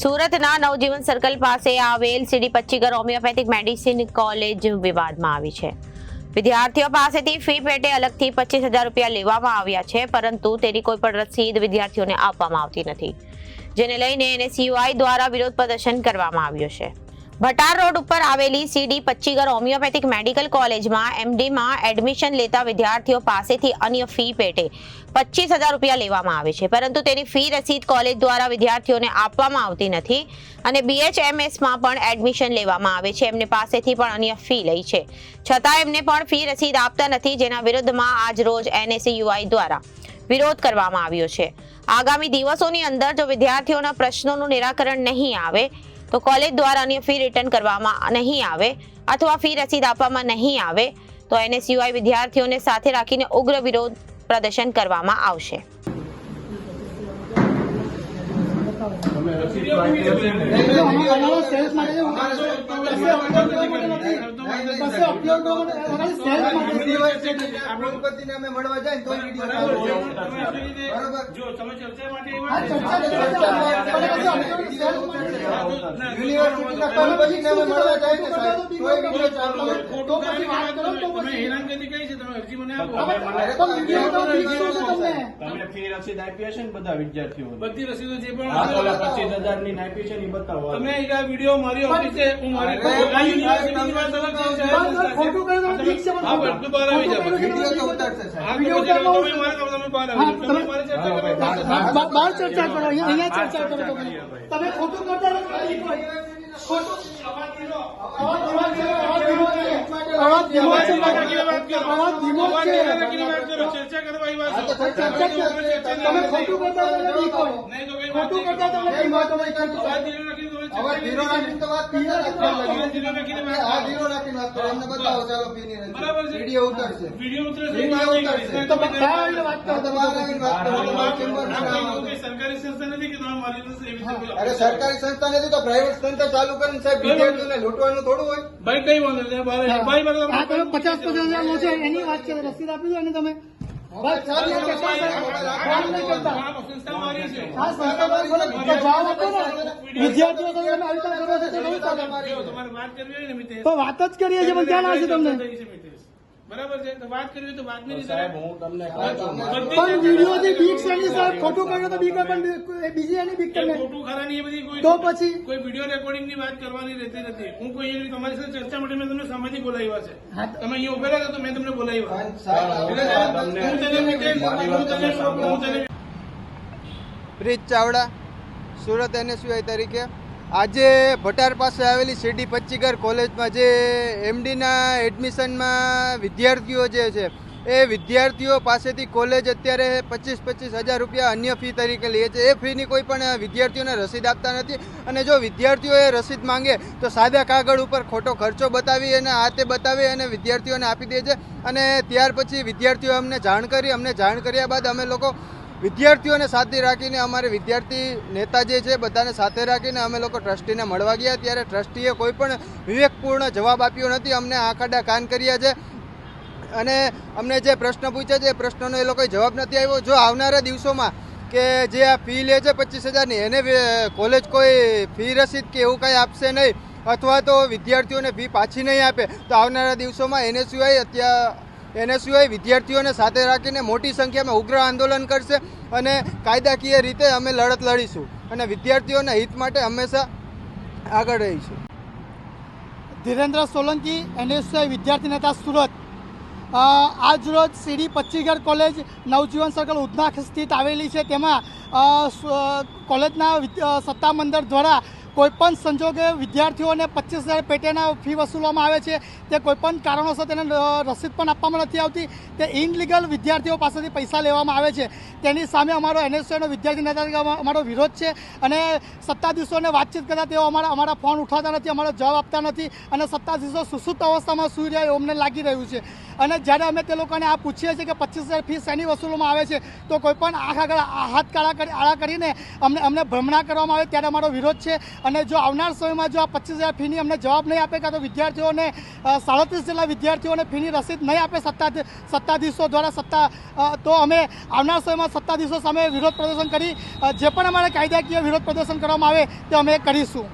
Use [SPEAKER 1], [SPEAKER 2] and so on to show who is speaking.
[SPEAKER 1] સુરતના નવજીવન સર્કલ પાસે આવેલ C D Pachchigar homeopathic medicine college વિવાદમાં આવી છે. વિદ્યાર્થીઓ પાસેથી ફી પેટે અલગથી પચીસ હજાર રૂપિયા લેવામાં આવ્યા છે, પરંતુ તેની કોઈ પણ રસીદ વિદ્યાર્થીઓને આપવામાં આવતી નથી, જેને લઈને એને સીયુઆઈ દ્વારા વિરોધ પ્રદર્શન કરવામાં આવ્યું છે. ભટાર રોડ ઉપર આવેલી સીડી પચ્ચીગર હોમિયોપેથિક મેડિકલ કોલેજમાં એમડીમાં એડમિશન લેતા વિદ્યાર્થીઓ પાસેથી અન્ય ફી પેટે પચીસ હજાર રૂપિયા લેવામાં આવે છે. પરંતુ તેની ફી રસીદ કોલેજ દ્વારા વિદ્યાર્થીઓને આપવામાં આવતી નથી અને બીએચએમએસમાં પણ એડમિશન લેવામાં આવે છે. એમને પાસેથી પણ અન્ય ફી લઈ છે. છતાં એમને પણ ફી રસીદ આપતા નથી. જેના વિરુદ્ધમાં આજ રોજ એનએસયુઆઈ દ્વારા વિરોધ કરવામાં આવ્યો છે. આગામી દિવસોની અંદર જો વિદ્યાર્થીઓના પ્રશ્નોનું નિરાકરણ નહીં આવે તો કોલેજ દ્વારા અન્ય ફી રિટર્ન કરવામાં નહીં આવે અથવા ફી રસીદ આપવામાં નહીં આવે તો એને સિવાય વિદ્યાર્થીઓને સાથે રાખીને ઉગ્ર વિરોધ પ્રદર્શન કરવામાં આવશે.
[SPEAKER 2] બરાબર
[SPEAKER 3] જો તમે ચર્ચા માટે
[SPEAKER 2] યુનિવર્સિટીના કુલપતિને અમે મળવા જાય ને સાહેબ? તોય વીડિયો ચાલુ હોય.
[SPEAKER 4] તો પછી વાત કરો તો
[SPEAKER 3] તમે
[SPEAKER 4] પછી
[SPEAKER 3] હેરાનગતિ કરી છે? તમે અરજી મને આપો.
[SPEAKER 4] વીડિયો તો fix શું છે તમને
[SPEAKER 5] તમે ફી રસીદ આપી હશે ને બધા વિદ્યાર્થીઓ
[SPEAKER 3] બધી. રસીદો જે પણ
[SPEAKER 5] પચીસ હજારની નાપી છે ને એ બતાવો.
[SPEAKER 3] તમે એક આ વીડિયો મારી ઓફિસે હું મારી યુનિવર્સિટીની વાત અલગ છે,
[SPEAKER 4] બસ, બસ, ખોટું કર્યું તો ઠીક છે, પણ
[SPEAKER 3] હા, બધું બહાર આવી જાય
[SPEAKER 2] વીડિયો તો ઉતારશે.
[SPEAKER 3] હા, તો પછી તમે મારે તમે બહાર આવી તમે મારે ચર્ચા કરો.
[SPEAKER 4] બહાર ચર્ચા કરો. અહીંયા ચર્ચા કરો તમે તમે ખોટું કરતા નથી ખોટું અવાજ ધીમો છે, અવાજ ધીમો છે. અવાજ ધીમો છે અવાજ ધીમો છે
[SPEAKER 3] ચર્ચા કરવા આવી વાત.
[SPEAKER 2] ચર્ચા
[SPEAKER 4] તમે ખોટું કરતા ખોટું કરતા તમે
[SPEAKER 2] કઈ વાત. નહીં
[SPEAKER 3] ધીરો રાખીને
[SPEAKER 2] હવે ધીરો રાખીને તો વાત કરતા રાખવા
[SPEAKER 3] અવાજ ધીરો રાખીને વાત
[SPEAKER 2] આ
[SPEAKER 3] કરો.
[SPEAKER 2] ધીરો રાખીને વાત કરો એમને બતાવો ચાલો પીની
[SPEAKER 3] છે.
[SPEAKER 2] વીડિયો ઉતરશે.
[SPEAKER 3] વીડિયો
[SPEAKER 2] ઉતરશે.
[SPEAKER 4] તો બહાર આવીને વાત કરો.
[SPEAKER 2] હા, આવીને વાત કરો. તમારા
[SPEAKER 3] સરકારી સંસ્થા નથી કે તમે મારી પાસે એવી
[SPEAKER 2] અરે સરકારી સંસ્થા નથી તો પ્રાઇવેટ સંસ્થા ચાલુ કરીને સાહેબ વિદ્યાર્થીઓને લૂંટવાનું થોડું હોય.
[SPEAKER 3] ભાઈ કઈ વાંધો નહીં.
[SPEAKER 4] પચાસ પચાસ હજાર લો છે એની વાત છે રસીદ આપી દો અને તમે. બસ
[SPEAKER 3] સંસ્થા મારી
[SPEAKER 4] બોલો, તો જવાબ આપો ને. વિદ્યાર્થીઓ તમે આવી રીતે કરો છો તો
[SPEAKER 3] વાત ને
[SPEAKER 4] જ કરીએ છીએ પણ ક્યાં લાવશે તમને?
[SPEAKER 3] છે. બરાબર છે? તો વાત કરવી તો વાતની રીતે
[SPEAKER 5] સાહેબ હું તમને
[SPEAKER 4] પણ બીક સાહેબ ખોટું કર્યું તો બીક પણ બીજી એની બીક
[SPEAKER 3] ખોટું ખરાની એ બધી કોઈ
[SPEAKER 4] તો પછી?
[SPEAKER 3] કોઈ વીડિયો રેકોર્ડિંગની વાત કરવાની રહેતી નથી. હું કોઈ એવી તમારી સાથે ચર્ચા માટે મેં તમને સામેથી બોલાવ્યા છે. તમે અહીંયા ઉભેલા હતા તો મેં તમને બોલાવ્યા. હું તને હું તને
[SPEAKER 2] ચાવડા સુરત એનએસયુઆઈ તરીકે. આજે ભટાર પાસે આવેલી શેરડી પચ્ચીગર કોલેજમાં જે એમડીના એડમિશનમાં વિદ્યાર્થીઓ જે છે, એ વિદ્યાર્થીઓ પાસેથી કોલેજ અત્યારે પચીસ પચીસ હજાર રૂપિયા અન્ય ફી તરીકે લે છે. એ ફીની કોઈ પણ વિદ્યાર્થીઓને રસીદ આપતા નથી અને જો વિદ્યાર્થીઓએ રસીદ માંગે તો સાદા કાગળ ઉપર ખોટો ખર્ચો બતાવી અને આ તે બતાવી અને વિદ્યાર્થીઓને આપી દે છે. અને ત્યાર પછી વિદ્યાર્થીઓ અમને જાણ કરી, અમને જાણ કર્યા બાદ અમે લોકો વિદ્યાર્થીઓને સાથે રાખીને અમારે વિદ્યાર્થી નેતા જે છે બધાને સાથે રાખીને અમે લોકો ટ્રસ્ટીને મળવા ગયા ત્યારે ટ્રસ્ટીએ કોઈ પણ વિવેકપૂર્ણ જવાબ આપ્યો નથી. અમને આંખાડા કાન કર્યા છે અને અમને જે પ્રશ્ન પૂછ્યા છે એ પ્રશ્નનો એ લોકોએ જવાબ નથી આવ્યો જો આવનારા દિવસોમાં કે જે આ ફી લે છે પચીસ હજારની, એને કોલેજ કોઈ ફી રસીદ કે એવું કંઈ આપશે નહીં અથવા તો વિદ્યાર્થીઓને ફી પાછી નહીં આપે, તો આવનારા દિવસોમાં એને સિવાય અત્યાર એને સિવાય વિદ્યાર્થીઓને સાથે રાખીને મોટી સંખ્યામાં ઉગ્ર આંદોલન કરશે અને કાયદાકીય રીતે અમે લડત લડીશું અને વિદ્યાર્થીઓના હિત માટે હંમેશા આગળ રહીશું.
[SPEAKER 4] ધીરેન્દ્ર સોલંકી એનએસયુઆઈ વિદ્યાર્થી નેતા સુરત. આજ રોજ C D Pachchigadh college Navjivan circle Udhna સ્થિત આવેલી છે. તેમાં કોલેજના વિદ- અ, સત્તા મંડળ દ્વારા કોઈપણ સંજોગે વિદ્યાર્થીઓને પચીસ હજાર પેટેના ફી વસૂલવામાં આવે છે, તે કોઈપણ કારણોસર તેને રસીદ પણ આપવામાં નથી આવતી, તે ઇનલીગલ વિદ્યાર્થીઓ પાસેથી પૈસા લેવામાં આવે છે. તેની સામે અમારો એનએસયુનો વિદ્યાર્થી નેતા અમારો વિરોધ છે અને સત્તાધીશોને વાતચીત કરતા તેઓ અમારા અમારા ફોન ઉઠાવતા નથી, અમારો જવાબ આપતા નથી અને સત્તાધીશો સુસુપ્ત અવસ્થામાં સુઈ રહ્યા એવું અમને લાગી રહ્યું છે. અને જ્યારે અમે તે લોકોને આ પૂછીએ છીએ કે પચીસ હજાર ફી શેની વસૂલવામાં આવે છે, તો કોઈપણ આંખ આગળ, હાથ કાળા આળા કરીને અમને અમને ભ્રમણા કરવામાં આવે ત્યારે અમારો વિરોધ છે. અને જો આવનાર સમયમાં જો આ પચીસ હજાર ફીની અમને જવાબ નહીં આપે કાં તો વિદ્યાર્થીઓને સાડત્રીસ જેટલા વિદ્યાર્થીઓને ફીની રસીદ નહીં આપે સત્તા સત્તાધીશો દ્વારા સત્તા તો અમે આવનાર સમયમાં સત્તાધીશો સામે વિરોધ પ્રદર્શન કરી જે પણ અમારે કાયદાકીય વિરોધ પ્રદર્શન કરવામાં આવે તે અમે કરીશું.